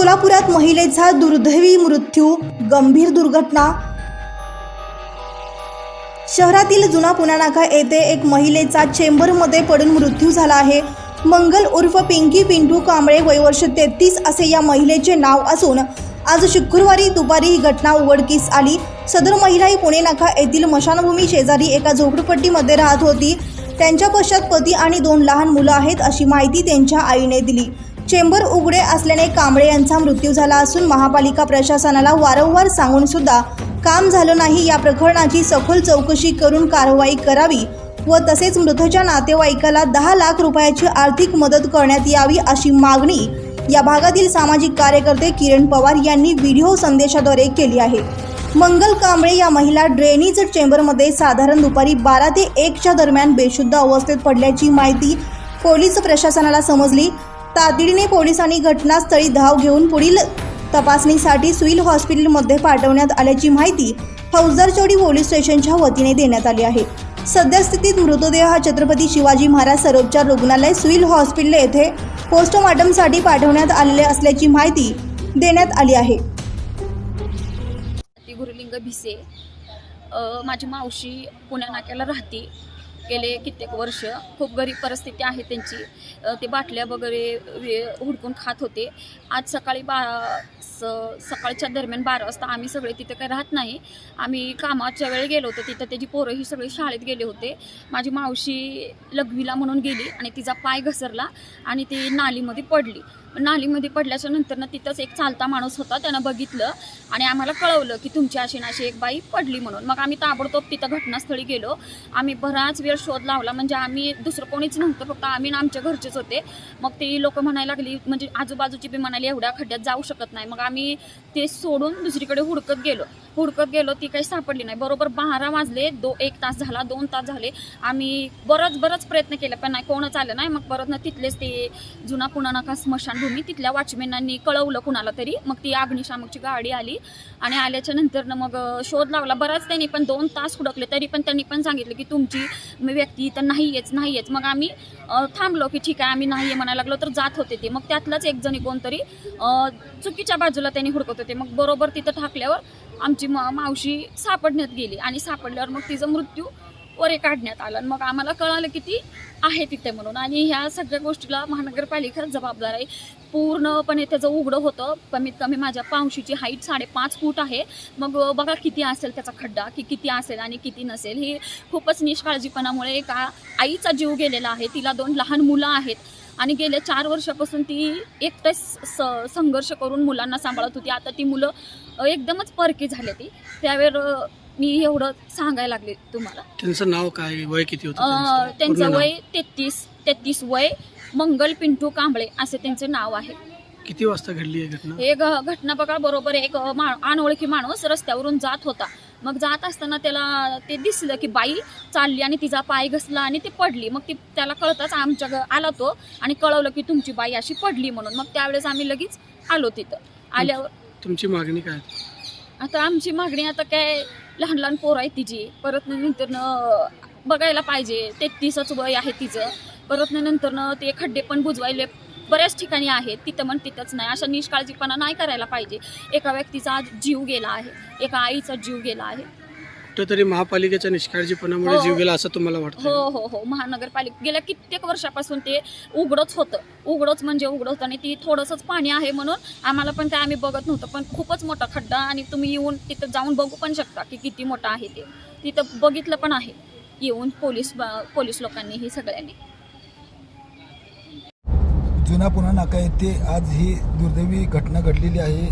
सोलापुरात महिलेचा दुर्दैवी मृत्यू गंभीर दुर्घटना. शहरातील जुना पुणानाका येथे एक महिलेचा चेंबरमध्ये पडून मृत्यू झाला आहे. मंगल उर्फ पिंकी पिंटू कांबळे वयवर्ष तेहतीस असे या महिलेचे नाव असून आज शुक्रवारी दुपारी ही घटना उघडकीस आली. सदर महिला ही पुणे नाका येथील मशानभूमी शेजारी एका झोपडपट्टीमध्ये राहत होती. त्यांच्या पश्चात पती आणि दोन लहान मुलं आहेत अशी माहिती त्यांच्या आईने दिली. चेंबर उघडे असल्याने कांबळे यांचा मृत्यू झाला असून महापालिका प्रशासनाला वारंवार सांगून सुद्धा काम झालं नाही या प्रकरणाची सखोल चौकशी करून कारवाई करावी व तसेच मृतच्या नातेवाईकाला दहा लाख रुपयाची आर्थिक मदत करण्यात यावी अशी मागणी या भागातील सामाजिक कार्यकर्ते किरण पवार यांनी व्हिडिओ संदेशाद्वारे केली आहे. मंगल कांबळे या महिला ड्रेनेज चेंबरमध्ये साधारण दुपारी बारा ते एकच्या दरम्यान बेशुद्ध अवस्थेत पडल्याची माहिती पोलीस प्रशासनाला समजली. तातडीने पोलिसांनी घटनास्थळी धाव घेऊन पुढील तपासणीसाठी सिव्हिल हॉस्पिटलमध्ये पाठवण्यात आल्याची माहिती फौजदारचोडी पोलीस स्टेशनच्या वतीने देण्यात आली आहे. सद्यस्थितीत मृतदेह हा छत्रपती शिवाजी महाराज सरोपचार रुग्णालय सिव्हिल हॉस्पिटल येथे पोस्टमॉर्टमसाठी पाठवण्यात आलेले असल्याची माहिती देण्यात आली आहे. गुरुलिंग भिसे माझी मावशी पुण्या नाक्याला राहते. गेले कित्येक वर्ष. खूप गरीब परिस्थिती आहे त्यांची. ते बाटल्या वगैरे हुडकून खात होते. आज सकाळी बा स सकाळच्या दरम्यान बारा वाजता आम्ही सगळे तिथे काही राहत नाही. आम्ही कामाच्या वेळी गेलो होतो. तिथं त्याची पोरं ही सगळी शाळेत गेले होते. माझी मावशी लघवीला म्हणून गेली आणि तिचा पाय घसरला आणि ती नालीमध्ये पडली. नालीमध्ये पडल्याच्या नंतर ना तिथंच एक चालता माणूस होता. त्यानं बघितलं आणि आम्हाला कळवलं की तुमची अशी नाशी एक बाई पडली म्हणून. मग आम्ही ताबडतोब तिथं घटनास्थळी गेलो. आम्ही बराच वेळ शोध लावला. म्हणजे आम्ही दुसरं कोणीच नव्हतं फक्त आम्ही आमच्या घरचेच होते. मग ती लोक म्हणायला लागली म्हणजे आजूबाजूची बी म्हणाली एवढ्या खड्ड्यात जाऊ शकत नाही. मग आम्ही ते सोडून दुसरीकडे हुडकत गेलो. हुडकत गेलो ती काही सापडली नाही. बरोबर बारा वाजले दो एक तास झाला दोन तास झाले. आम्ही बरंच बरंच प्रयत्न केला पण नाही कोणच आलं नाही. मग परत ना तिथलेच ते जुना पुणा नका स्मशानभूमी तिथल्या वॉचमेनांनी कळवलं कुणाला तरी. मग ती अग्निशामकची गाडी आली आणि आल्याच्यानंतर मग शोध लावला. बराच त्यांनी पण दोन तास हुडकले तरी पण त्यांनी पण सांगितलं की तुमची व्यक्ती तर नाही येच नाही येच मग आम्ही थांबलो की ठीक आहे आम्ही नाही आहे म्हणायला लागलो तर जात होते ते. मग त्यातलाच एक जणी कोणतरी चुकीच्या बाजूला त्यांनी हुडकत होते. मग बरोबर तिथं टाकल्यावर आमची मा मावशी सापडण्यात गेली आणि सापडल्यावर मग तिचा मृत्यू वरे काढण्यात आला. आणि मग आम्हाला कळालं की ती आहे तिथे म्हणून. आणि ह्या सगळ्या गोष्टीला महानगरपालिका जबाबदार आहे. पूर्णपणे त्याचं उघडं होतं. कमीत कमी माझ्या पावशीची हाईट साडेपाच फूट आहे. मग बघा किती असेल त्याचा खड्डा की किती असेल आणि किती नसेल. ही खूपच निष्काळजीपणामुळे एका आईचा जीव गेलेला आहे. तिला दोन लहान मुलं आहेत. आणि गेल्या चार वर्षापासून ती एकटेच स संघर्ष करून मुलांना सांभाळत होती. आता ती मुलं एकदमच परकी झाले ती. त्यावेळेस मी एवढं सांगायला लागले तुम्हाला. त्यांचं नाव काय? वय किती होतं अ, त्यांचं? पूर्ण? वय तेहतीस तेहतीस वय मंगल पिंटू कांबळे असे त्यांचे नाव आहे. किती वाजता घडली आहे घटना? हे घ- घटना बघा बरोबर एक मा अनोळखी माणूस रस्त्यावरून जात होता. मग जात असताना त्याला ते दिसलं की बाई चालली आणि तिचा पाय घसला आणि ती पडली. मग ती त्याला कळताच आमच्या घ आला तो आणि कळवलं की तुमची बाई अशी पडली म्हणून. मग त्यावेळेस आम्ही लगेच आलो तिथं. आल्यावर तुमची मागणी काय? आता आमची मागणी आता काय लहान लहान पोरं आहेत तिची. परत नंतर बघायला पाहिजे. तेहतीसच वय आहे तिचं. परत नंतर ते खड्डे पण बुजवायले बऱ्याच ठिकाणी आहेत. तिथं पण तिथंच नाही. अशा निष्काळजीपणा नाही करायला पाहिजे. एका व्यक्तीचा आज जीव गेला आहे. एका आईचा जीव गेला आहे. कुठेतरी महापालिकेच्या निष्काळजीपणामुळे हो. जीव गेला असं तुम्हाला हो वाटतं हो हो. महानगरपालिका गेल्या कित्येक वर्षापासून ते उघडच होतं. उघडच म्हणजे उघडं होतं आणि ती थोडंसंच पाणी आहे म्हणून आम्हाला पण काय आम्ही बघत नव्हतं. पण खूपच मोठा खड्डा आणि तुम्ही येऊन तिथं जाऊन बघू पण शकता की किती मोठा आहे ते. तिथं बघितलं पण आहे. येऊन पोलीस पोलीस लोकांनी ही सगळ्यांनी. जुना पुणा नाका येथे आज ही दुर्दैवी घटना घडलेली आहे.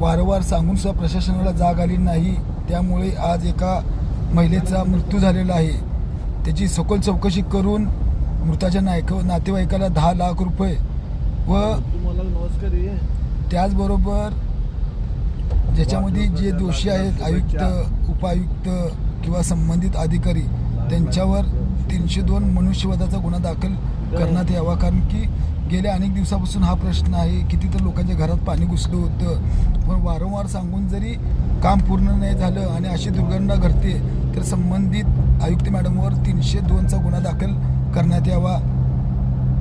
वारंवार सांगून सुद्धा प्रशासनाला जाग आली नाही त्यामुळे आज एका महिलेचा मृत्यू झालेला आहे. त्याची सखोल चौकशी करून मृताच्या नायक नातेवाईकाला दहा लाख रुपये व त्याचबरोबर ज्याच्यामध्ये जे दोषी आहेत आयुक्त उपायुक्त किंवा संबंधित अधिकारी त्यांच्यावर तीनशे दोन मनुष्यवधाचा गुन्हा दाखल करण्यात यावा. कारण की गेल्या अनेक दिवसापासून हा प्रश्न आहे किती तर लोकांच्या घरात पाणी घुसलं होतं. पण वारंवार सांगून जरी काम पूर्ण नाही झालं आणि अशी दुर्घटना घडते तर संबंधित आयुक्त मॅडमवर तीनशे दोनचा गुन्हा दाखल करण्यात यावा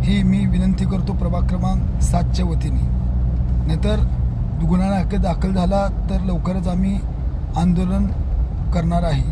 ही मी विनंती करतो प्रभाग क्रमांक सातच्या वतीने. नाहीतर गुन्हा दाखल दाखल झाला तर लवकरच आम्ही आंदोलन करणार आहे.